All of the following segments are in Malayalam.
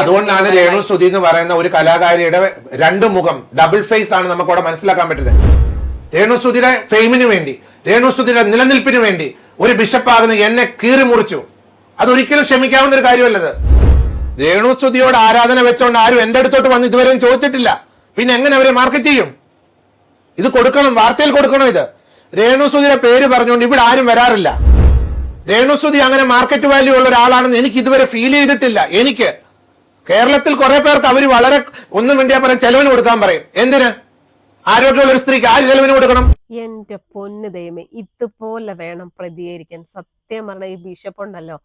അതുകൊണ്ടാണ് രേണു ശ്രുതി എന്ന് പറയുന്ന ഒരു കലാകാരിയുടെ രണ്ട് മുഖം ഡബിൾ ഫേസ് ആണ് നമുക്ക് അവിടെ മനസ്സിലാക്കാൻ പറ്റുന്നത്. രേണു ശ്രുതിയുടെ ഫെയിമിന് വേണ്ടി രേണു ശ്രുതിയുടെ നിലനിൽപ്പിന് വേണ്ടി ഒരു ബിഷപ്പാകുന്ന എന്നെ കീറി മുറിച്ചു. അതൊരിക്കലും ക്ഷമിക്കാവുന്ന ഒരു കാര്യമല്ലത്. രേണു ശ്രുതിയോട് ആരാധന വെച്ചോണ്ട് ആരും എന്റെ അടുത്തോട്ട് വന്ന് ഇതുവരെയും ചോദിച്ചിട്ടില്ല. പിന്നെ എങ്ങനെ അവരെ മാർക്കറ്റ് ചെയ്യും? ഇത് കൊടുക്കണം വാർത്തയിൽ കൊടുക്കണം ഇത്? രേണു ശ്രുതിയുടെ പേര് പറഞ്ഞുകൊണ്ട് ഇവിടെ ആരും വരാറില്ല. രേണു ശ്രുതി അങ്ങനെ മാർക്കറ്റ് വാല്യൂ ഉള്ള ഒരാളാണെന്ന് എനിക്ക് ഇതുവരെ ഫീൽ ചെയ്തിട്ടില്ല. എനിക്ക് കേരളത്തിൽ കുറെ പേർക്ക് അവർ വളരെ ഒന്നും വേണ്ടിയാ പറയാം ചെലവിന് കൊടുക്കാൻ പറയും. എന്തിന്? ആരോഗ്യമുള്ള ഒരു സ്ത്രീക്ക് ആര് ചെലവിന് കൊടുക്കണം? എന്റെ പൊന്ന് ദൈവമേ ഇതുപോലെ വേണം പ്രതികരിക്കാൻ. സത്യം പറഞ്ഞ ഈ ബിഷപ്പ് ഉണ്ടല്ലോ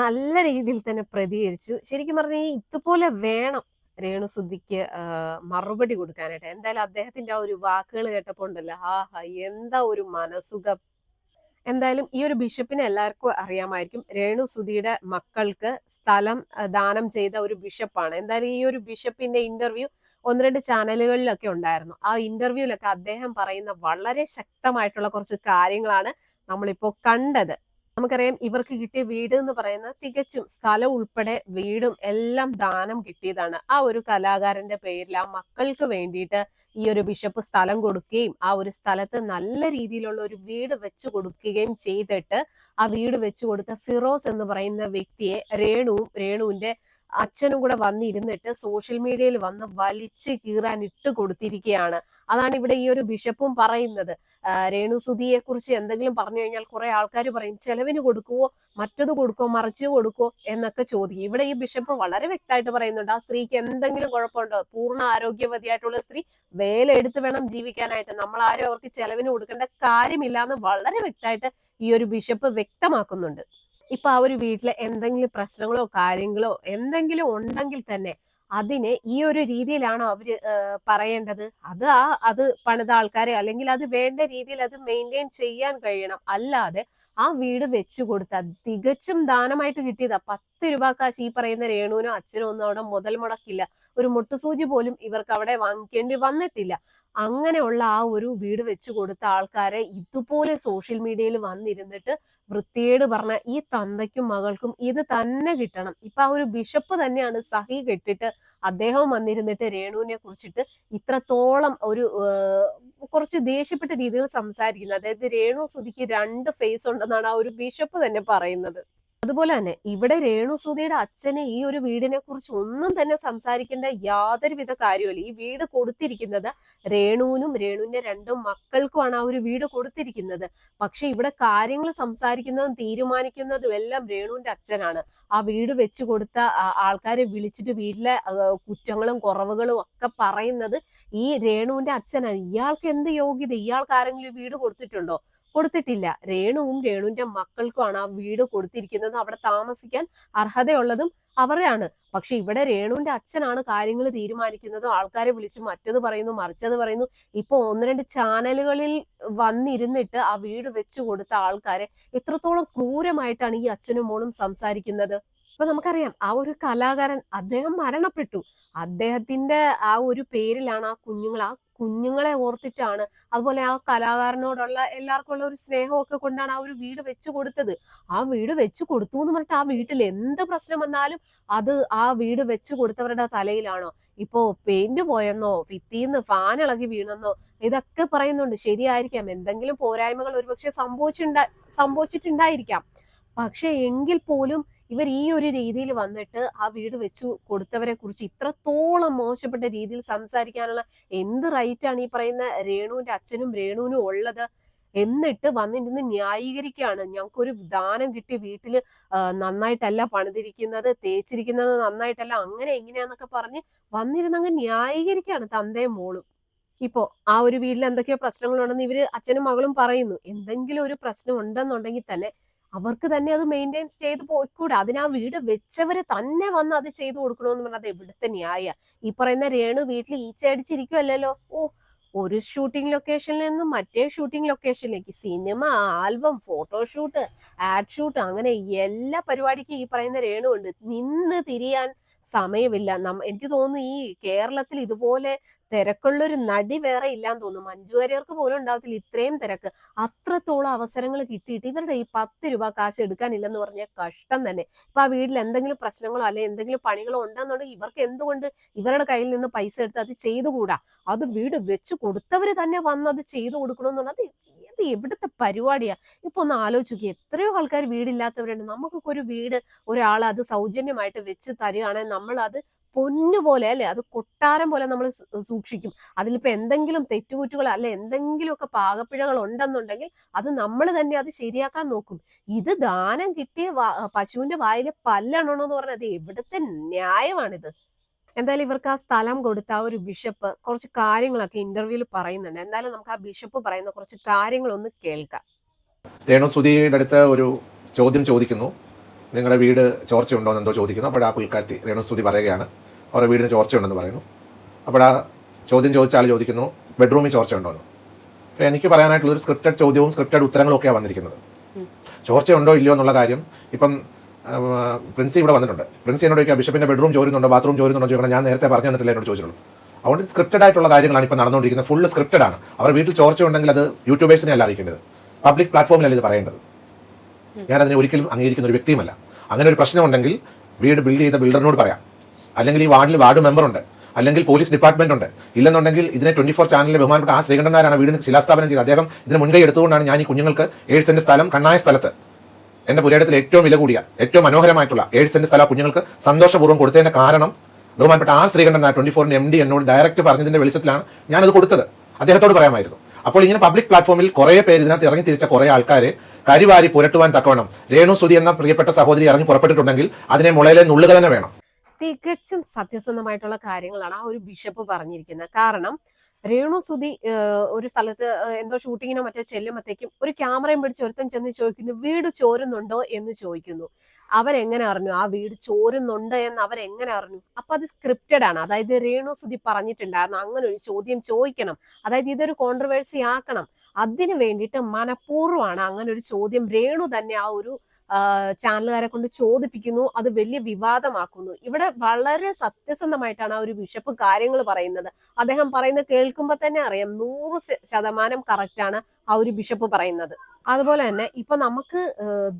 നല്ല രീതിയിൽ തന്നെ പ്രതികരിച്ചു. ശരിക്കും പറഞ്ഞാൽ ഇതുപോലെ വേണം രേണുസുദ്ധിക്ക് മറുപടി കൊടുക്കാനായിട്ട്. എന്തായാലും അദ്ദേഹത്തിന്റെ ആ ഒരു വാക്കുകൾ കേട്ടപ്പോൾ ഉണ്ടല്ലോ എന്താ ഒരു മനസുഖം എന്തായാലും ഈ ഒരു ബിഷപ്പിനെ എല്ലാവർക്കും അറിയാമായിരിക്കും. രേണു സുധിയുടെ മക്കൾക്ക് സ്ഥലം ദാനം ചെയ്ത ഒരു ബിഷപ്പാണ്. എന്തായാലും ഈ ഒരു ബിഷപ്പിന്റെ ഇന്റർവ്യൂ ഒന്ന് രണ്ട് ചാനലുകളിലൊക്കെ ഉണ്ടായിരുന്നു. ആ ഇന്റർവ്യൂലൊക്കെ അദ്ദേഹം പറയുന്ന വളരെ ശക്തമായിട്ടുള്ള കുറച്ച് കാര്യങ്ങളാണ് നമ്മളിപ്പോ കണ്ടത്. നമുക്കറിയാം ഇവർക്ക് കിട്ടിയ വീട് എന്ന് പറയുന്നത് തികച്ചും സ്ഥലം ഉൾപ്പെടെ വീടും എല്ലാം ദാനം കിട്ടിയതാണ്. ആ ഒരു കലാകാരന്റെ പേരിൽ ആ മക്കൾക്ക് വേണ്ടിയിട്ട് ഈ ഒരു ബിഷപ്പ് സ്ഥലം കൊടുക്കുകയും ആ ഒരു സ്ഥലത്ത് നല്ല രീതിയിലുള്ള ഒരു വീട് വെച്ചു കൊടുക്കുകയും ചെയ്തിട്ട് ആ വീട് വെച്ചു കൊടുത്ത ഫിറോസ് എന്ന് പറയുന്ന വ്യക്തിയെ രേണുവും രേണുവിന്റെ അച്ഛനും കൂടെ വന്നിരുന്നിട്ട് സോഷ്യൽ മീഡിയയിൽ വന്ന് വലിച്ച് കീറാൻ ഇട്ട് കൊടുത്തിരിക്കുകയാണ്. അതാണ് ഇവിടെ ഈ ഒരു ബിഷപ്പും പറയുന്നത്. രേണു സുധിയെ കുറിച്ച് എന്തെങ്കിലും പറഞ്ഞു കഴിഞ്ഞാൽ കുറെ ആൾക്കാർ പറയും ചെലവിന് കൊടുക്കുവോ? മറ്റത് കൊടുക്കോ മറിച്ച് കൊടുക്കോ എന്നൊക്കെ ചോദിക്കും. ഇവിടെ ഈ ബിഷപ്പ് വളരെ വ്യക്തമായിട്ട് പറയുന്നുണ്ട് ആ സ്ത്രീക്ക് എന്തെങ്കിലും കുഴപ്പമുണ്ടോ? പൂർണ ആരോഗ്യവതിയായിട്ടുള്ള സ്ത്രീ വേല എടുത്ത് വേണം ജീവിക്കാനായിട്ട്. നമ്മൾ ആരും അവർക്ക് ചെലവിന് കൊടുക്കേണ്ട കാര്യമില്ല എന്ന് വളരെ വ്യക്തമായിട്ട് ഈ ഒരു ബിഷപ്പ് വ്യക്തമാക്കുന്നുണ്ട്. ഇപ്പൊ ആ ഒരു വീട്ടിലെ എന്തെങ്കിലും പ്രശ്നങ്ങളോ കാര്യങ്ങളോ എന്തെങ്കിലും ഉണ്ടെങ്കിൽ തന്നെ അതിനെ ഈ ഒരു രീതിയിലാണോ അവർ പറയേണ്ടത്? അത് ആ അത് പണിത ആൾക്കാരെ അല്ലെങ്കിൽ അത് വേണ്ട രീതിയിൽ അത് മെയിന്റെയിൻ ചെയ്യാൻ കഴിയണം. അല്ലാതെ ആ വീട് വെച്ചു കൊടുത്ത തികച്ചും ദാനമായിട്ട് കിട്ടിയതാ. പത്ത് രൂപ കാശ് ഈ പറയുന്ന രേണുവിനോ അച്ഛനോ ഒന്നും അവിടെ മുതൽ മുടക്കില്ല. ഒരു മുട്ടുസൂചി പോലും ഇവർക്ക് അവിടെ വാങ്ങിക്കേണ്ടി വന്നിട്ടില്ല. അങ്ങനെയുള്ള ആ ഒരു വീട് വെച്ചു കൊടുത്ത ആൾക്കാരെ ഇതുപോലെ സോഷ്യൽ മീഡിയയിൽ വന്നിരുന്നിട്ട് വൃത്തിയേട് പറഞ്ഞ ഈ തന്തയ്ക്കും മകൾക്കും ഇത് തന്നെ കിട്ടണം. ഇപ്പൊ ആ ഒരു ബിഷപ്പ് തന്നെയാണ് സഹി കെട്ടിട്ട് അദ്ദേഹം വന്നിരുന്നിട്ട് രേണുവിനെ കുറിച്ചിട്ട് ഇത്രത്തോളം ഒരു കുറച്ച് ദേഷ്യപ്പെട്ട രീതിയിൽ സംസാരിക്കുന്നത്. അതായത് രേണു സുധിക്ക് രണ്ട് ഫേസ് ഉണ്ടെന്നാണ് ആ ഒരു ബിഷപ്പ് തന്നെ പറയുന്നത്. അതുപോലെ തന്നെ ഇവിടെ രേണു സുധിയുടെ അച്ഛന് ഈ ഒരു വീടിനെ കുറിച്ച് ഒന്നും തന്നെ സംസാരിക്കേണ്ട യാതൊരുവിധ കാര്യമില്ല ഈ വീട് കൊടുത്തിരിക്കുന്നത് രേണുവിനും രേണുവിന്റെ രണ്ടും മക്കൾക്കുമാണ് ആ ഒരു വീട് കൊടുത്തിരിക്കുന്നത്. പക്ഷെ ഇവിടെ കാര്യങ്ങൾ സംസാരിക്കുന്നതും തീരുമാനിക്കുന്നതും എല്ലാം രേണുവിന്റെ അച്ഛനാണ്. ആ വീട് വെച്ചു കൊടുത്ത ആൾക്കാരെ വിളിച്ചിട്ട് വീട്ടിലെ കുറ്റങ്ങളും കുറവുകളും ഒക്കെ പറയുന്നത് ഈ രേണുവിന്റെ അച്ഛനാണ്. ഇയാൾക്ക് എന്ത് യോഗ്യത? ഇയാൾക്ക് ആരെങ്കിലും വീട് കൊടുത്തിട്ടുണ്ടോ? കൊടുത്തിട്ടില്ല. രേണുവും രേണുവിന്റെ മക്കൾക്കുമാണ് ആ വീട് കൊടുത്തിരിക്കുന്നത്. അവിടെ താമസിക്കാൻ അർഹതയുള്ളതും അവരെയാണ്. പക്ഷെ ഇവിടെ രേണുവിന്റെ അച്ഛനാണ് കാര്യങ്ങൾ തീരുമാനിക്കുന്നതും. ആൾക്കാരെ വിളിച്ച് മറ്റത് പറയുന്നു മറിച്ചത് പറയുന്നു. ഇപ്പൊ ഒന്ന് രണ്ട് ചാനലുകളിൽ വന്നിരുന്നിട്ട് ആ വീട് വെച്ചു കൊടുത്ത ആൾക്കാരെ എത്രത്തോളം ക്രൂരമായിട്ടാണ് ഈ അച്ഛനും മോളും സംസാരിക്കുന്നത്? ഇപ്പൊ നമുക്കറിയാം ആ ഒരു കലാകാരൻ അദ്ദേഹം മരണപ്പെട്ടു. അദ്ദേഹത്തിന്റെ ആ ഒരു പേരിലാണ് ആ കുഞ്ഞുങ്ങൾ ആ കുഞ്ഞുങ്ങളെ ഓർത്തിട്ടാണ് അതുപോലെ ആ കലാകാരനോടുള്ള എല്ലാവർക്കും ഉള്ള ഒരു സ്നേഹമൊക്കെ കൊണ്ടാണ് ആ ഒരു വീട് വെച്ചു കൊടുത്തത്. ആ വീട് വെച്ചു കൊടുത്തു എന്ന് പറഞ്ഞിട്ട് ആ വീട്ടിൽ എന്ത് പ്രശ്നം വന്നാലും അത് ആ വീട് വെച്ചു കൊടുത്തവരുടെ തലയിലാണോ? ഇപ്പോ പെയിന്റ് പോയെന്നോ ഭിത്തിന്ന് ഫാൻ ഇളകി വീണെന്നോ ഇതൊക്കെ പറയുന്നുണ്ട്. ശരിയായിരിക്കാം. എന്തെങ്കിലും പോരായ്മകൾ ഒരുപക്ഷെ സംഭവിച്ചിട്ടുണ്ടാ സംഭവിച്ചിട്ടുണ്ടായിരിക്കാം. പക്ഷെ എങ്കിൽ പോലും ഇവർ ഈ ഒരു രീതിയിൽ വന്നിട്ട് ആ വീട് വെച്ചു കൊടുത്തവരെ കുറിച്ച് ഇത്രത്തോളം മോശപ്പെട്ട രീതിയിൽ സംസാരിക്കാനുള്ള എന്ത് റൈറ്റാണ് ഈ പറയുന്ന രേണുവിന്റെ അച്ഛനും രേണുവിനും ഉള്ളത്? എന്നിട്ട് വന്നിരുന്ന് ന്യായീകരിക്കുകയാണ്. ഞങ്ങൾക്കൊരു ദാനം കിട്ടി വീട്ടിൽ നന്നായിട്ടല്ല പണിതിരിക്കുന്നത് തേച്ചിരിക്കുന്നത് നന്നായിട്ടല്ല അങ്ങനെ എങ്ങനെയാന്നൊക്കെ പറഞ്ഞ് വന്നിരുന്നങ്ങ് ന്യായീകരിക്കുകയാണ് തന്തയും മോളും. ഇപ്പോ ആ ഒരു വീട്ടിൽ എന്തൊക്കെയോ പ്രശ്നങ്ങളുണ്ടെന്ന് ഇവർ അച്ഛനും മകളും പറയുന്നു. എന്തെങ്കിലും ഒരു പ്രശ്നം ഉണ്ടെന്നുണ്ടെങ്കിൽ തന്നെ അവർക്ക് തന്നെ അത് മെയിന്റെയിൻസ് ചെയ്ത് പോയിക്കൂടെ? അതിന് ആ വീട് വെച്ചവര് തന്നെ വന്ന് അത് ചെയ്തു കൊടുക്കണമെന്ന് പറഞ്ഞത് എവിടുത്തെ ന്യായ. ഈ പറയുന്ന രേണു വീട്ടിൽ ഈച്ചയടിച്ചിരിക്കുമല്ലോ ഓ ഒരു ഷൂട്ടിംഗ് ലൊക്കേഷനിൽ നിന്നും മറ്റേ shooting ലൊക്കേഷനിലേക്ക് cinema album photoshoot ad shoot അങ്ങനെ എല്ലാ പരിപാടിക്കും ഈ പറയുന്ന രേണു ഉണ്ട്. നിന്ന് തിരിയാൻ സമയമില്ല. നമ്മ എനിക്ക് തോന്നുന്നു ഈ കേരളത്തിൽ ഇതുപോലെ തിരക്കുള്ളൊരു നടി വേറെ ഇല്ലാന്ന് തോന്നുന്നു. മഞ്ജു വാര്യർക്ക് പോലും ഉണ്ടാവത്തില്ല ഇത്രയും തിരക്ക്. അത്രത്തോളം അവസരങ്ങൾ കിട്ടിയിട്ട് ഇവരുടെ ഈ പത്ത് രൂപ കാശ് എടുക്കാനില്ലെന്ന് പറഞ്ഞാൽ കഷ്ടം തന്നെ. ഇപ്പൊ ആ വീട്ടിൽ എന്തെങ്കിലും പ്രശ്നങ്ങളോ അല്ലെ എന്തെങ്കിലും പണികളോ ഉണ്ടെന്നുണ്ടെങ്കിൽ ഇവർക്ക് എന്തുകൊണ്ട് ഇവരുടെ കയ്യിൽ നിന്ന് പൈസ എടുത്ത് അത് ചെയ്തുകൂടാ? അത് വീട് വെച്ച് കൊടുത്തവര് തന്നെ വന്ന് അത് ചെയ്തു കൊടുക്കണമെന്നുള്ളത് ഇത് എവിടുത്തെ പരിപാടിയാ? ഇപ്പൊ ഒന്ന് ആലോചിക്കുക എത്രയോ ആൾക്കാർ വീടില്ലാത്തവരുണ്ട്. നമുക്കൊക്കെ ഒരു വീട് ഒരാൾ അത് സൗജന്യമായിട്ട് വെച്ച് തരികയാണെങ്കിൽ നമ്മൾ അത് പൊന്നുപോലെ അല്ലെ? അത് കൊട്ടാരം പോലെ നമ്മൾ സൂക്ഷിക്കും. അതിലിപ്പോ എന്തെങ്കിലും തെറ്റുകുറ്റുകൾ അല്ലെ എന്തെങ്കിലുമൊക്കെ പാകപ്പിഴകൾ ഉണ്ടെന്നുണ്ടെങ്കിൽ അത് നമ്മൾ തന്നെ അത് ശരിയാക്കാൻ നോക്കും. ഇത് ദാനം കിട്ടിയ പശുവിന്റെ വായിലെ പല്ലണോന്ന് പറഞ്ഞാൽ അത് എവിടുത്തെ ന്യായമാണിത്. എന്തായാലും ഇവർക്ക് ആ സ്ഥലം കൊടുത്ത ആ ഒരു ബിഷപ്പ് കുറച്ച് കാര്യങ്ങളൊക്കെ ഇന്റർവ്യൂവിൽ പറയുന്നുണ്ട്. എന്തായാലും നമുക്ക് ആ ബിഷപ്പ് പറയുന്ന കുറച്ച് കാര്യങ്ങളൊന്ന് കേൾക്കാം. രേണു സുധിയുടെ അടുത്ത് ഒരു ചോദ്യം ചോദിക്കുന്നു. നിങ്ങളുടെ വീട് ചോർച്ചയുണ്ടോ എന്നെന്തോ ചോദിക്കുന്നു. അപ്പോൾ ആ പുൽക്കാരത്തി രേണു സുധി പറയുകയാണ്. അവരുടെ വീടിന് ചോർച്ചയുണ്ടെന്ന് പറയുന്നു. അപ്പോൾ ആ ചോദ്യം ചോദിച്ച ആൾ ചോദിക്കുന്നു ബെഡ്റൂമിൽ ചോർച്ചയുണ്ടോ? എന്ന്. അപ്പോൾ എനിക്ക് പറയാനായിട്ടുള്ള ഒരു സ്ക്രിപ്റ്റഡ് ചോദ്യവും സ്ക്രിപ്റ്റഡ് ഉത്തരങ്ങളും ഒക്കെയാണ് വന്നിരിക്കുന്നത്. ചോർച്ച ചോർച്ചയുണ്ടോ ഇല്ലയോ എന്നുള്ള കാര്യം ഇപ്പം പ്രിൻസി ഇവിടെ വന്നിട്ടുണ്ട്. പ്രിൻസി എന്നോട് ചോദിക്കുക ബിഷപ്പിന്റെ ബെഡ്റൂം ചോരുന്നുണ്ടോ ബാത്റൂം ചോരുന്നുണ്ടോ? ചോദിക്കണം ഞാൻ നേരത്തെ പറഞ്ഞു തന്നിട്ടില്ല എന്നോട് ചോദിച്ചുള്ളൂ അതുകൊണ്ട് സ്ക്രിപ്റ്റഡ് ആയിട്ടുള്ള കാര്യങ്ങളാണ് ഇപ്പോൾ നടന്നുകൊണ്ടിരിക്കുന്നത്. ഫുള്ള് സ്ക്രിപ്റ്റഡ് ആണ്. അവർ വീട്ടിൽ ചോർച്ച ഉണ്ടെങ്കിൽ അത് യൂട്യൂബേഴ്സിനെ അല്ല അറിയിക്കേണ്ടത്. പബ്ലിക് പ്ലാറ്റ്ഫോമിലല്ല ഇത് പറയേണ്ടത്. ഞാൻ അതിനെ ഒരിക്കലും അംഗീകരിക്കുന്ന ഒരു വ്യക്തിയുമല്ല. അങ്ങനെ ഒരു പ്രശ്നമുണ്ടെങ്കിൽ വീട് ബിൽഡ് ചെയ്ത ബിൽഡറിനോട് പറയാം. അല്ലെങ്കിൽ ഈ വാർഡിൽ വാർഡ് മെമ്പർ ഉണ്ട് അല്ലെങ്കിൽ പോലീസ് ഡിപ്പാർട്ട്മെന്റ് ഉണ്ട് ഇല്ലെന്നുണ്ടെങ്കിൽ ഇതിനെ ട്വന്റി ഫോർ ചാനലിലെ ബഹുമാനപ്പെട്ട ആ ശ്രീകണ്ഠനാരാണ് വീടിന് ശിലാസ്ഥാപനം ചെയ്തത് അദ്ദേഹം ഇതിന് മുൻകൈ എടുത്തുകൊണ്ടാണ് ഞാൻ ഈ കുഞ്ഞുങ്ങൾക്ക് ഏഴ് സെന്റ് സ്ഥലം കണ്ണായ സ്ഥലത്ത് എന്റെ പുരയിടത്തിൽ ഏറ്റവും വില കൂടിയ ഏറ്റവും മനോഹരമായിട്ടുള്ള ഏഴ് സെന്റ് സ്ഥലം കുഞ്ഞുങ്ങൾക്ക് സന്തോഷപൂർവം കൊടുത്തതിന്റെ കാരണം ബഹുമാനപ്പെട്ട ആ ശ്രീകണ്ഠൻ ട്വന്റി ഫോറിന്റെ എം ഡി എന്നോട് ഡയറക്റ്റ് പറഞ്ഞതിന്റെ വെളിച്ചത്തിലാണ് ഞാനത് കൊടുത്തത്. അദ്ദേഹത്തോട് പറയാമായിരുന്നു അപ്പോൾ ഇങ്ങനെ പബ്ലിക് പ്ലാറ്റ്ഫോമിൽ കുറെ പേര് ഇതിനകത്ത് ഇറങ്ങി തിരിച്ച കുറെ ആൾക്കാരെ കരിവാരി പുരട്ടുവാൻ തക്കവണ്ണം രേണു സുധി എന്ന പ്രിയപ്പെട്ട സഹോദരി ഇറങ്ങി പുറപ്പെട്ടിട്ടുണ്ടെങ്കിൽ അതിനെ മുളയിലെ നുള്ളുക തന്നെ വേണം. തികച്ചും സത്യസന്ധമായിട്ടുള്ള കാര്യങ്ങളാണ് ആ ഒരു ബിഷപ്പ് പറഞ്ഞിരിക്കുന്നത്. കാരണം രേണു സുധി ഒരു സ്ഥലത്ത് എന്തോ ഷൂട്ടിങ്ങിനോ മറ്റോ ചെല്ലുമ്പോഴത്തേക്കും ഒരു ക്യാമറയും പിടിച്ച് ഒരുത്തൻ ചെന്ന് ചോദിക്കുന്നു വീട് ചോരുന്നുണ്ടോ? എന്ന് ചോദിക്കുന്നു. അവരെങ്ങനെ അറിഞ്ഞു? ആ വീട് ചോരുന്നുണ്ട് എന്ന് അവരെങ്ങനെ അറിഞ്ഞു? അപ്പൊ അത് സ്ക്രിപ്റ്റഡ് ആണ്. അതായത് രേണു സുധി പറഞ്ഞിട്ടുണ്ടായിരുന്നു. അങ്ങനെ ഒരു ചോദ്യം ചോദിക്കണം. അതായത് ഇതൊരു കോൺട്രവേഴ്സി ആക്കണം. അതിനു വേണ്ടിയിട്ട് മനഃപൂർവമാണ് അങ്ങനെ ഒരു ചോദ്യം രേണു തന്നെ ആ ഒരു ചാനലുകാരെ കൊണ്ട് ചോദിപ്പിക്കുന്നു അത് വലിയ വിവാദമാക്കുന്നു. ഇവിടെ വളരെ സത്യസന്ധമായിട്ടാണ് ആ ഒരു ബിഷപ്പ് കാര്യങ്ങൾ പറയുന്നത്. അദ്ദേഹം പറയുന്നത് കേൾക്കുമ്പോൾ തന്നെ അറിയാം നൂറ് ശതമാനം കറക്റ്റ് ആണ് ആ ഒരു ബിഷപ്പ് പറയുന്നത്. അതുപോലെ തന്നെ ഇപ്പൊ നമുക്ക്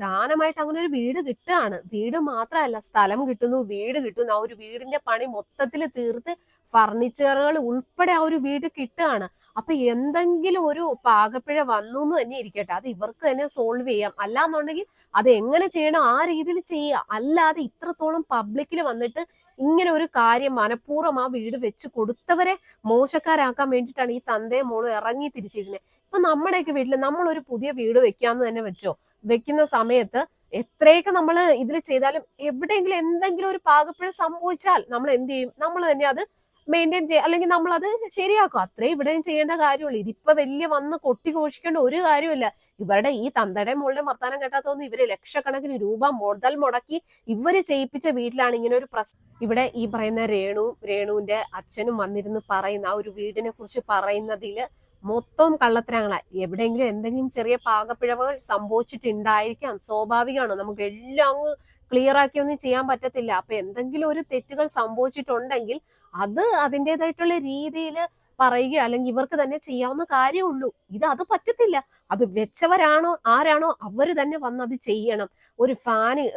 ദാനമായിട്ട് അങ്ങനെ ഒരു വീട് കിട്ടുകയാണ്. വീട് മാത്രമല്ല സ്ഥലം കിട്ടുന്നു വീട് കിട്ടുന്നു. ആ ഒരു വീടിന്റെ പണി മൊത്തത്തിൽ തീർത്ത് ഫർണിച്ചറുകൾ ഉൾപ്പെടെ ആ ഒരു വീട് കിട്ടുകയാണ്. അപ്പൊ എന്തെങ്കിലും ഒരു പാകപ്പിഴ വന്നു എന്ന് തന്നെ ഇരിക്കട്ടെ. അത് ഇവർക്ക് തന്നെ സോൾവ് ചെയ്യാം. അല്ലാന്നുണ്ടെങ്കിൽ അത് എങ്ങനെ ചെയ്യണം ആ രീതിയിൽ ചെയ്യുക അല്ലാതെ ഇത്രത്തോളം പബ്ലിക്കിൽ വന്നിട്ട് ഇങ്ങനെ ഒരു കാര്യം മനഃപൂർവം ആ വീട് വെച്ച് കൊടുത്തവരെ മോശക്കാരാക്കാൻ വേണ്ടിയിട്ടാണ് ഈ തന്തയും മോളും ഇറങ്ങി തിരിച്ചിരുന്നത് ഇപ്പൊ നമ്മുടെയൊക്കെ വീട്ടിൽ നമ്മൾ ഒരു പുതിയ വീട് വെക്കാന്ന് തന്നെ വെച്ചോ? വെക്കുന്ന സമയത്ത് എത്രയൊക്കെ നമ്മൾ ഇതിൽ ചെയ്താലും എവിടെയെങ്കിലും എന്തെങ്കിലും ഒരു പാകപ്പിഴ സംഭവിച്ചാൽ നമ്മൾ എന്ത് ചെയ്യും? നമ്മൾ തന്നെ അത് മെയിന്റെയിൻ ചെയ്യുക അല്ലെങ്കിൽ നമ്മൾ അത് ശരിയാക്കും. അത്രേ ഇവിടെയും ചെയ്യേണ്ട കാര്യമുള്ളൂ. ഇതിപ്പോ വലിയ വന്ന് കൊട്ടി ഘോഷിക്കേണ്ട ഒരു കാര്യമില്ല ഇവരുടെ ഈ തന്തയുടെ മുകളിലെ വർത്താനം കേട്ടാത്തൊന്നും ഇവർ ലക്ഷക്കണക്കിന് രൂപ മുതൽ മുടക്കി ഇവർ ചെയ്യിപ്പിച്ച വീട്ടിലാണ് ഇങ്ങനെ ഒരു പ്രശ്നം. ഇവിടെ ഈ പറയുന്ന രേണുവും രേണുവിന്റെ അച്ഛനും വന്നിരുന്ന് പറയുന്ന ആ ഒരു വീടിനെ കുറിച്ച് പറയുന്നതിൽ മൊത്തം കള്ളത്തരങ്ങളാണ് എവിടെയെങ്കിലും എന്തെങ്കിലും ചെറിയ പാകപ്പിഴവുകൾ സംഭവിച്ചിട്ടുണ്ടായിരിക്കാം. സ്വാഭാവികമാണ്? നമുക്ക് എല്ലാം അങ്ങ് ക്ലിയർ ആക്കി ഒന്നും ചെയ്യാൻ പറ്റത്തില്ല. അപ്പൊ എന്തെങ്കിലും ഒരു തെറ്റുകൾ സംഭവിച്ചിട്ടുണ്ടെങ്കിൽ അത് അതിന്റെതായിട്ടുള്ള രീതിയിൽ പറയുക. അല്ലെങ്കിൽ ഇവർക്ക് തന്നെ ചെയ്യാവുന്ന കാര്യമുള്ളൂ ഇത് അത് പറ്റത്തില്ല. അത് വെച്ചവരാണോ ആരാണോ അവർ തന്നെ വന്ന് അത് ചെയ്യണം. ഒരു ഫാന്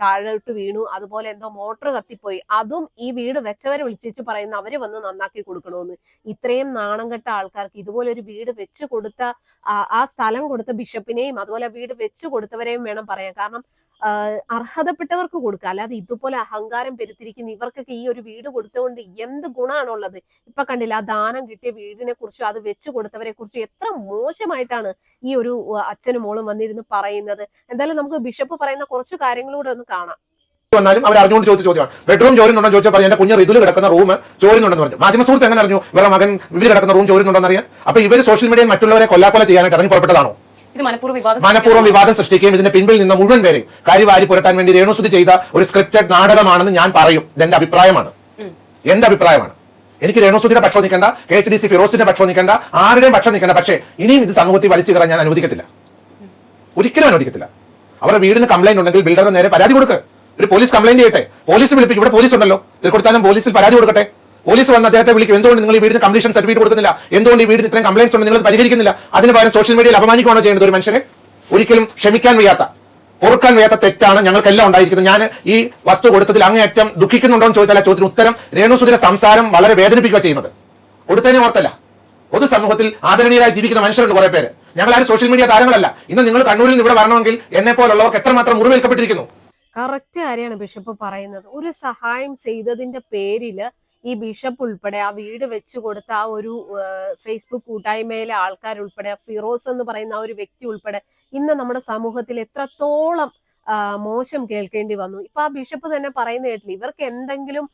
താഴോട്ട് വീണു. അതുപോലെ എന്തോ മോട്ടർ കത്തിപ്പോയി. അതും ഈ വീട് വെച്ചവരെ വിളിച്ചു പറയുന്ന അവർ വന്ന് നന്നാക്കി കൊടുക്കണമെന്ന് ഇത്രയും നാണം കെട്ട ആൾക്കാർക്ക് ഇതുപോലെ ഒരു വീട് വെച്ച് കൊടുത്ത ആ- സ്ഥലം കൊടുത്ത ബിഷപ്പിനെയും അതുപോലെ വീട് വെച്ച് കൊടുത്തവരെയും വേണം പറയാൻ. കാരണം അർഹതപ്പെട്ടവർക്ക് കൊടുക്കുക. അല്ലാതെ ഇതുപോലെ അഹങ്കാരം പെരുത്തിരിക്കുന്ന ഇവർക്കൊക്കെ ഈ ഒരു വീട് കൊടുത്തുകൊണ്ട് എന്ത് ഗുണമാണുള്ളത്? ഇപ്പൊ കണ്ടില്ല ആ ദാനം കിട്ടിയ വീടിനെ കുറിച്ചും അത് വെച്ചു കൊടുത്തവരെ കുറിച്ചും എത്ര മോശമായിട്ടാണ് ഈ ഒരു അച്ഛനും മോളും വന്നിരുന്ന് പറയുന്നത്. എന്തായാലും നമുക്ക് ബിഷപ്പ് പറയുന്ന കുറച്ച് കാര്യങ്ങളൂടെ ഒന്ന് കാണാം. വന്നാലും അവർ അറിഞ്ഞുകൊണ്ട് ചോദിച്ച ചോദ്യമാണ്. ബെഡ്റൂം ചോരുന്നുണ്ടോ ചോദിച്ചാൽ പറഞ്ഞു എന്റെ കുഞ്ഞ് ഋതുൽ കിടക്കുന്ന റൂം ചോരുന്നുണ്ടെന്ന് പറഞ്ഞു. മാധ്യമ സുഹൃത്ത് എങ്ങനെ അറിഞ്ഞു? ഇവരുടെ മകൻ ഇവർ കിടക്കുന്ന റൂം ചോരുന്നുണ്ടെന്ന് അറിയാം അപ്പൊ ഇവർ സോഷ്യൽ മീഡിയയിൽ മറ്റുള്ളവരെ കൊല്ലാക്കൊല ചെയ്യാനായിട്ട് ഇറങ്ങി പുറപ്പെട്ടതാണോ? ഇത് മനഃപൂർവം വിവാദം സൃഷ്ടിക്കുകയും ഇതിന്റെ പിൻപിൽ നിന്ന് മുഴുവൻ പേരെയും കരിവാരി പുരട്ടാൻ വേണ്ടി രേണുസുതി ചെയ്ത ഒരു സ്ക്രിപ്റ്റഡ് നാടകമാണെന്ന് ഞാൻ പറയും. ഇതെന്റെ അഭിപ്രായമാണ്. എന്റെ അഭിപ്രായമാണ്. എനിക്ക് രേണുസുതിയുടെ പക്ഷം നിൽക്കേണ്ട കെ എച്ച് ഡി സി ഫിറോസിന്റെ പക്ഷം നിൽക്കേണ്ട ആരുടെയും പക്ഷം നിൽക്കേണ്ട. പക്ഷേ ഇനിയും ഇത് സമൂഹത്തിൽ വലിച്ചു കയറാൻ ഞാൻ അനുവദിക്കത്തില്ല. ഒരിക്കലും അനുവദിക്കത്തില്ല. അവരുടെ വീടിന് കംപ്ലൈന്റ് ഉണ്ടെങ്കിൽ ബിൽഡറിന് നേരെ പരാതി കൊടുക്കുക ഒരു പോലീസ് കംപ്ലൈന്റ് ചെയ്യട്ടെ. പോലീസ് വിളിപ്പിക്കും. ഇവിടെ പോലീസ് ഉണ്ടല്ലോ. തൃക്കൊടുത്താനും പോലീസിൽ പരാതി കൊടുക്കട്ടെ. പോലീസ് വന്ന് അദ്ദേഹത്തെ വിളിക്കും. എന്തുകൊണ്ട് നിങ്ങൾ ഈ വീടിന് കംപ്ലീഷൻ സർട്ടിഫിക്കറ്റ് കൊടുക്കുന്നില്ല? എന്തുകൊണ്ട് ഈ വീടിന് ഇത്രയും കംപ്ലൈൻസ് ഉണ്ട് നിങ്ങൾ പരിഹരിക്കുന്നില്ല? അതിന് പകരം സോഷ്യൽ മീഡിയയിൽ അപമാനിക്കുകയാണോ ചെയ്യുന്നത് ഒരു മനുഷ്യനെ? ഒരിക്കലും ക്ഷമിക്കാൻ വയ്യാത്ത പൊറുക്കാൻ വയ്യാത്ത തെറ്റാണ് ഞങ്ങൾക്കെല്ലാം ഉണ്ടായിരിക്കുന്നത്. ഞാൻ ഈ വസ്തു കൊടുത്തതിൽ അങ്ങേയറ്റം ദുഃഖിക്കുന്നുണ്ടോ എന്ന് ചോദിച്ചാൽ ചോദ്യത്തിന് ഉത്തരം രേണുസുതിരെ സംസാരം വളരെ വേദനിപ്പിക്കുക ചെയ്യുന്നത്. കൊടുത്തതിനെ ഓർത്തല്ല. പൊതു സമൂഹത്തിൽ ആദരണീയരായി ജീവിക്കുന്ന മനുഷ്യരുണ്ട് കുറെ പേര്. ഞങ്ങൾ ആരും സോഷ്യൽ മീഡിയ താരങ്ങളല്ല. ഇന്ന് നിങ്ങൾ കണ്ണൂരിൽ നിന്ന് ഇവിടെ വരണമെങ്കിൽ എന്നെ പോലുള്ളവർക്ക് എത്രമാത്രം മുറിവേൽക്കപ്പെട്ടിരിക്കുന്നു? കറക്റ്റ് കാര്യമാണ് ബിഷപ്പ് പറയുന്നത്? ഒരു സഹായം ചെയ്തതിന്റെ പേരിൽ ഈ ബിഷപ്പ് ഉൾപ്പെടെ ആ വീട് വെച്ചു കൊടുത്ത ആ ഒരു ഫേസ്ബുക്ക് കൂട്ടായ്മയിലെ ആൾക്കാർ ഉൾപ്പെടെ ഫിറോസ് എന്ന് പറയുന്ന ആ ഒരു വ്യക്തി ഉൾപ്പെടെ ഇന്ന് നമ്മുടെ സമൂഹത്തിൽ എത്രത്തോളം മോശം കേൾക്കേണ്ടി വന്നു. ഇപ്പൊ ആ ബിഷപ്പ് തന്നെ പറയുന്ന കേട്ടില്ല ഇവർക്ക് എന്തെങ്കിലും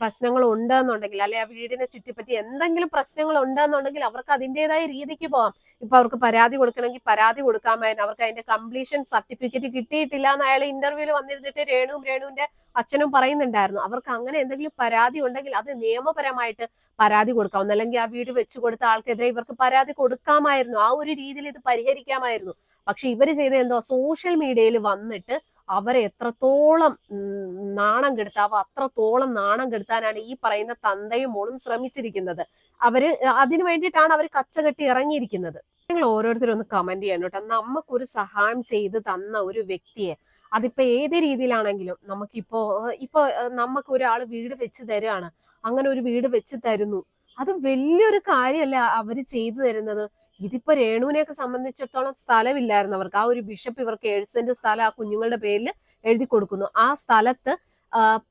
പ്രശ്നങ്ങൾ ഉണ്ടെന്നുണ്ടെങ്കിൽ അല്ലെ ആ വീടിനെ ചുറ്റിപ്പറ്റി എന്തെങ്കിലും പ്രശ്നങ്ങൾ ഉണ്ടെന്നുണ്ടെങ്കിൽ അവർക്ക് അതിന്റെതായ രീതിക്ക് പോവാം ഇപ്പൊ അവർക്ക് പരാതി കൊടുക്കണമെങ്കിൽ പരാതി കൊടുക്കാമായിരുന്നു. അവർക്ക് അതിന്റെ കംപ്ലീഷൻ സർട്ടിഫിക്കറ്റ് കിട്ടിയിട്ടില്ല എന്ന് അയാൾ ഇന്റർവ്യൂവിൽ വന്നിരുന്നിട്ട് രേണുവും രേണുവിന്റെ അച്ഛനും പറയുന്നുണ്ടായിരുന്നു. അവർക്ക് അങ്ങനെ എന്തെങ്കിലും പരാതി ഉണ്ടെങ്കിൽ അത് നിയമപരമായിട്ട് പരാതി കൊടുക്കാം. അല്ലെങ്കിൽ ആ വീട് വെച്ചു കൊടുത്ത ആൾക്കെതിരെ ഇവർക്ക് പരാതി കൊടുക്കാമായിരുന്നു. ആ ഒരു രീതിയിൽ ഇത് പരിഹരിക്കാമായിരുന്നു. പക്ഷെ ഇവർ ചെയ്ത എന്തോ? സോഷ്യൽ മീഡിയയിൽ വന്നിട്ട് അവരെ എത്രത്തോളം നാണം കെടുത്താവോ അത്രത്തോളം നാണം കെടുത്താനാണ് ഈ പറയുന്ന തന്തയും മോളും ശ്രമിച്ചിരിക്കുന്നത്. അവർ അതിനു വേണ്ടിയിട്ടാണ് അവർ കച്ചകെട്ടി ഇറങ്ങിയിരിക്കുന്നത്. നിങ്ങൾ ഓരോരുത്തരും ഒന്ന് കമന്റ് ചെയ്യണം കേട്ടോ. നമുക്കൊരു സഹായം ചെയ്ത് തന്ന ഒരു വ്യക്തിയെ അതിപ്പോ ഏത് രീതിയിലാണെങ്കിലും നമുക്കിപ്പോ ഇപ്പൊ നമുക്ക് ഒരാൾ വീട് വെച്ച് തരുകയാണ് അങ്ങനെ ഒരു വീട് വെച്ച് തരുന്നു. അത് വലിയൊരു കാര്യമല്ല അവർ ചെയ്തു തരുന്നത്. ഇതിപ്പോ രേണുവിനെയൊക്കെ സംബന്ധിച്ചിടത്തോളം സ്ഥലമില്ലായിരുന്നു അവർക്ക്. ആ ഒരു ബിഷപ്പ് ഇവർക്ക് ഏഴ് സെന്റ് സ്ഥലം ആ കുഞ്ഞുങ്ങളുടെ പേരിൽ എഴുതി കൊടുക്കുന്നു. ആ സ്ഥലത്ത്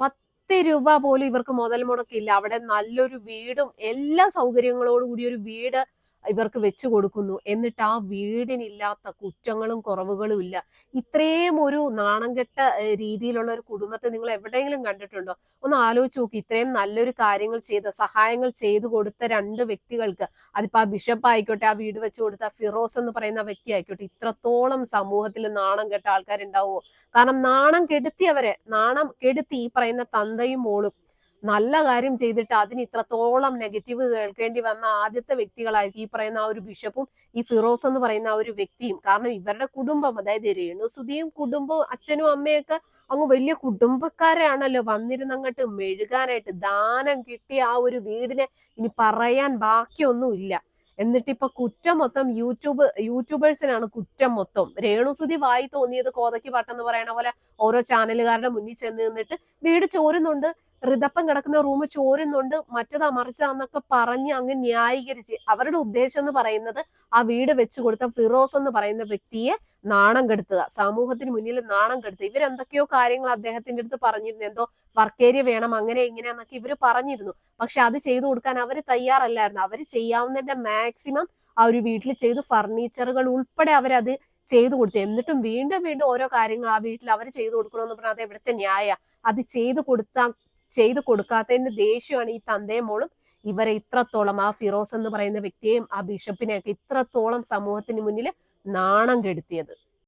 പത്ത് രൂപ പോലും ഇവർക്ക് മുതൽ മുടക്കില്ല. അവിടെ നല്ലൊരു വീടും എല്ലാ സൗകര്യങ്ങളോടുകൂടി ഒരു വീട് ഇവർക്ക് വെച്ചു കൊടുക്കുന്നു. എന്നിട്ട് ആ വീടിനില്ലാത്ത കുറ്റങ്ങളും കുറവുകളും ഇല്ല. ഇത്രയും ഒരു നാണംകെട്ട രീതിയിലുള്ള ഒരു കുടുംബത്തെ നിങ്ങൾ എവിടെയെങ്കിലും കണ്ടിട്ടുണ്ടോ? ഒന്ന് ആലോചിച്ച് നോക്കി. ഇത്രയും നല്ലൊരു കാര്യങ്ങൾ ചെയ്ത സഹായങ്ങൾ ചെയ്തു കൊടുത്ത രണ്ട് വ്യക്തികൾക്ക് അതിപ്പോ ആ ബിഷപ്പ് ആയിക്കോട്ടെ ആ വീട് വെച്ച് കൊടുത്ത ഫിറോസ് എന്ന് പറയുന്ന വ്യക്തി ആയിക്കോട്ടെ ഇത്രത്തോളം സമൂഹത്തിൽ നാണം കെട്ട ആൾക്കാരുണ്ടാവുമോ? കാരണം നാണം കെടുത്തിയവരെ നാണം കെടുത്തി ഈ പറയുന്ന തന്തയും മോളും നല്ല കാര്യം ചെയ്തിട്ട് അതിന് ഇത്രത്തോളം നെഗറ്റീവ് കേൾക്കേണ്ടി വന്ന ആദ്യത്തെ വ്യക്തികളായിരിക്കും ഈ പറയുന്ന ആ ഒരു ബിഷപ്പും ഈ ഫിറോസ് എന്ന് പറയുന്ന ആ ഒരു വ്യക്തിയും. കാരണം ഇവരുടെ കുടുംബം അതായത് രേണുസുതിയും കുടുംബവും അച്ഛനും അമ്മയൊക്കെ അങ്ങ് വലിയ കുടുംബക്കാരാണല്ലോ. വന്നിരുന്നങ്ങോട്ട് മെഴുകാനായിട്ട് ദാനം കിട്ടിയ ആ ഒരു വീടിനെ ഇനി പറയാൻ ബാക്കിയൊന്നും ഇല്ല എന്നിട്ട് ഇപ്പൊ കുറ്റം മൊത്തം യൂട്യൂബ് യൂട്യൂബേഴ്സിനാണ് കുറ്റം മൊത്തം. രേണുസുതി വായി തോന്നിയത് കോതയ്ക്ക് പാട്ടെന്ന് പറയണ പോലെ ഓരോ ചാനലുകാരുടെ മുന്നിൽ ചെന്ന് നിന്നിട്ട് വീട് ചോരുന്നുണ്ട്. ഋതപ്പം കിടക്കുന്ന റൂം ചോരുന്നുണ്ട് മറ്റതാ മറിച്ചതാന്നൊക്കെ പറഞ്ഞ് അങ്ങ് ന്യായീകരിച്ച് അവരുടെ ഉദ്ദേശം എന്ന് പറയുന്നത് ആ വീട് വെച്ചു കൊടുത്ത ഫിറോസ് എന്ന് പറയുന്ന വ്യക്തിയെ നാണം കെടുത്തുക സമൂഹത്തിന് മുന്നിൽ നാണം കെടുത്തുക. ഇവരെന്തൊക്കെയോ കാര്യങ്ങൾ അദ്ദേഹത്തിന്റെ അടുത്ത് പറഞ്ഞിരുന്നു. എന്തോ വർക്ക് വേണം അങ്ങനെ ഇങ്ങനെയെന്നൊക്കെ ഇവർ പറഞ്ഞിരുന്നു. പക്ഷെ അത് ചെയ്തു കൊടുക്കാൻ അവർ തയ്യാറല്ലായിരുന്നു. അവർ ചെയ്യാവുന്നതിന്റെ മാക്സിമം ആ ഒരു വീട്ടിൽ ചെയ്ത് ഫർണിച്ചറുകൾ ഉൾപ്പെടെ അവരത് ചെയ്തു കൊടുത്തു. എന്നിട്ടും വീണ്ടും വീണ്ടും ഓരോ കാര്യങ്ങൾ ആ വീട്ടിൽ അവർ ചെയ്തു കൊടുക്കണമെന്ന് പറഞ്ഞാൽ അത് എവിടുത്തെ ന്യായ? അത് ചെയ്തു കൊടുത്താ ചെയ്തു കൊടുക്കാത്തതിന്റെ ദേഷ്യമാണ് ഈ തന്തയും മോളും. ഇവരെ ഇത്രത്തോളം ആ ഫിറോസ് എന്ന് പറയുന്ന വ്യക്തിയെയും ആ ബിഷപ്പിനെയൊക്കെ ഇത്രത്തോളം സമൂഹത്തിന് മുന്നിൽ നാണം കെടുത്തിയത്.